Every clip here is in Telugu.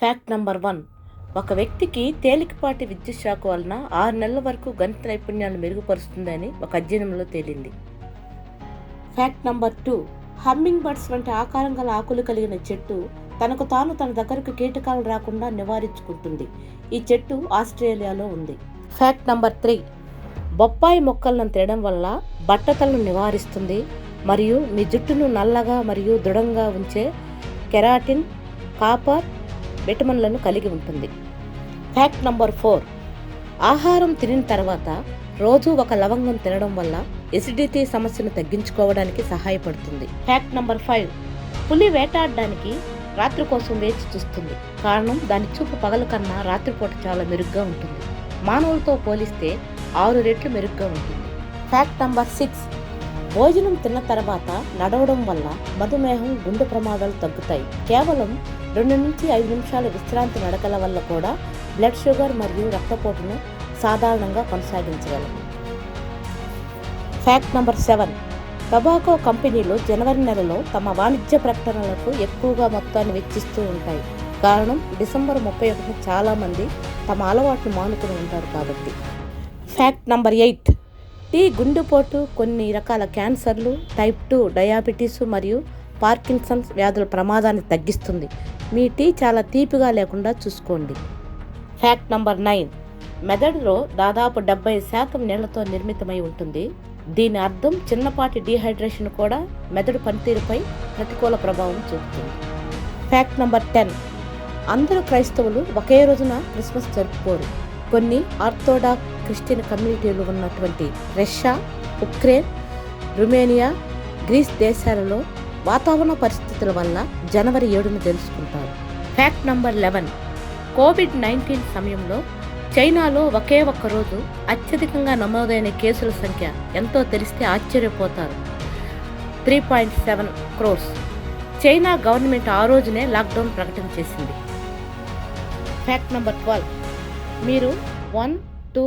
Fact number one. ఒక వ్యక్తికి తేలికపాటి విద్యుత్ షాక్ వలన ఆరు నెలల వరకు గణిత నైపుణ్యాలు మెరుగుపరుస్తుందని ఒక అధ్యయనంలో తేలింది. Fact number two. Humming birds వంటి ఆకారం గల ఆకులు కలిగిన చెట్టు తనకు తాను తన దగ్గరకు కీటకాలు రాకుండా నివారించుకుంటుంది. ఈ చెట్టు ఆస్ట్రేలియాలో ఉంది. Fact number three. బొప్పాయి మొక్కలను తినడం వల్ల బట్టతలను నివారిస్తుంది మరియు మీ జుట్టును నల్లగా మరియు దృఢంగా ఉంచే కెరాటిన్ కాపర్ విటమిన్లను కలిగి ఉంటుంది. ఫ్యాక్ట్ నంబర్ ఫోర్ ఆహారం తినిన తర్వాత రోజు ఒక లవంగం తినడం వల్ల ఎసిడిటీ సమస్యను తగ్గించుకోవడానికి సహాయపడుతుంది. ఫ్యాక్ట్ నంబర్ ఫైవ్ పులి వేటాడడానికి రాత్రి కోసం వేచి చూస్తుంది. కారణం దాని చూపు పగల కన్నా రాత్రిపూట చాలా మెరుగ్గా ఉంటుంది. మానవులతో పోలిస్తే ఆరు రెట్లు మెరుగ్గా ఉంటుంది. ఫ్యాక్ట్ నంబర్ సిక్స్ భోజనం తిన్న తర్వాత నడవడం వల్ల మధుమేహం గుండె ప్రమాదాలు తగ్గుతాయి. కేవలం రెండు నుంచి ఐదు నిమిషాల విశ్రాంతి నడకల వల్ల కూడా బ్లడ్ షుగర్ మరియు రక్తపోటును సాధారణంగా కొనసాగించగలం. ఫ్యాక్ట్ నంబర్ సెవెన్ టొబాకో కంపెనీలు జనవరి నెలలో తమ వాణిజ్య ప్రకటనలకు ఎక్కువగా మొత్తాన్ని వెచ్చిస్తూ ఉంటాయి. కారణం డిసెంబర్ ముప్పై ఒకటి చాలామంది తమ అలవాట్లు మానుకుని ఉంటారు కాబట్టి. ఫ్యాక్ట్ నంబర్ ఎయిట్ టీ గుండెపోటు కొన్ని రకాల క్యాన్సర్లు టైప్ టూ డయాబెటీస్ మరియు పార్కిన్సన్స్ వ్యాధుల ప్రమాదాన్ని తగ్గిస్తుంది. మీ టీ చాలా తీపిగా లేకుండా చూసుకోండి. Fact number nine. మెదడులో దాదాపు డెబ్బై శాతం నీళ్ళతో నిర్మితమై ఉంటుంది. దీని అర్థం చిన్నపాటి డీహైడ్రేషన్ కూడా మెదడు పనితీరుపై ప్రతికూల ప్రభావం చూపుతుంది. Fact number ten. అందరూ క్రైస్తవులు ఒకే రోజున క్రిస్మస్ జరుపుకోరు. కొన్ని ఆర్థోడాక్ క్రిస్టియన్ కమ్యూనిటీలు ఉన్నటువంటి రష్యా ఉక్రెయిన్ రుమేనియా గ్రీస్ దేశాలలో వాతావరణ పరిస్థితుల వల్ల జనవరి ఏడును తెలుసుకుంటారు. Fact number eleven covid nineteen సమయంలో చైనాలో ఒకే ఒక్క రోజు అత్యధికంగా నమోదైన కేసుల సంఖ్య ఎంతో తెలిస్తే ఆశ్చర్యపోతారు. Three point seven crores China government ఆ రోజునే లాక్డౌన్ ప్రకటన చేసింది. ఫ్యాక్ట్ నెంబర్ ట్వెల్వ్ మీరు వన్ టూ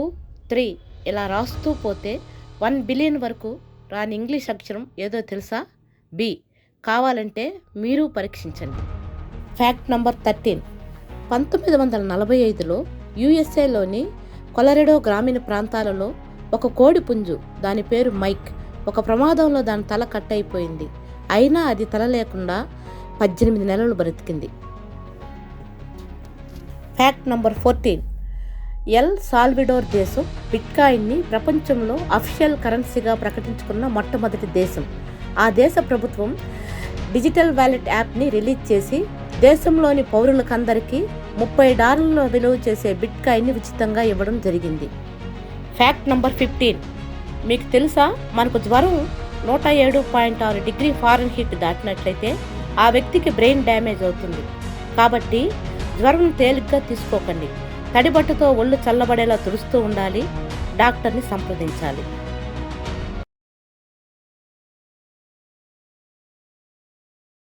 త్రీ ఇలా రాస్తూ పోతే వన్ బిలియన్ వరకు రాని ఇంగ్లీష్ అక్షరం ఏదో తెలుసా? బి. కావాలంటే మీరు పరీక్షించండి. Fact number thirteen. పంతొమ్మిది వందల నలభై ఐదులో యుఎస్ఏలోని కొలరెడో గ్రామీణ ప్రాంతాలలో ఒక కోడి పుంజు దాని పేరు మైక్ ఒక ప్రమాదంలో దాని తల కట్ అయిపోయింది. అయినా అది తల లేకుండా పద్దెనిమిది నెలలు బ్రతికింది. Fact number fourteen. El Salvador దేశం బిట్కాయిన్ని ప్రపంచంలో అఫిషియల్ కరెన్సీగా ప్రకటించుకున్న మొట్టమొదటి దేశం. ఆ దేశ ప్రభుత్వం డిజిటల్ వ్యాలెట్ యాప్ని రిలీజ్ చేసి దేశంలోని పౌరులకందరికీ ముప్పై డాలర్ల విలువ చేసే బిట్కాయిన్ని ఉచితంగా ఇవ్వడం జరిగింది. Fact number fifteen. మీకు తెలుసా? మనకు జ్వరం నూట ఏడు పాయింట్ ఆరు డిగ్రీ ఫారెన్ హీట్ దాటినట్లయితే ఆ వ్యక్తికి బ్రెయిన్ డ్యామేజ్ అవుతుంది. కాబట్టి జ్వరం తేలిగ్గా తీసుకోకండి. తడిబట్టతో ఒళ్ళు చల్లబడేలా తుడుస్తూ ఉండాలి. డాక్టర్ని సంప్రదించాలి.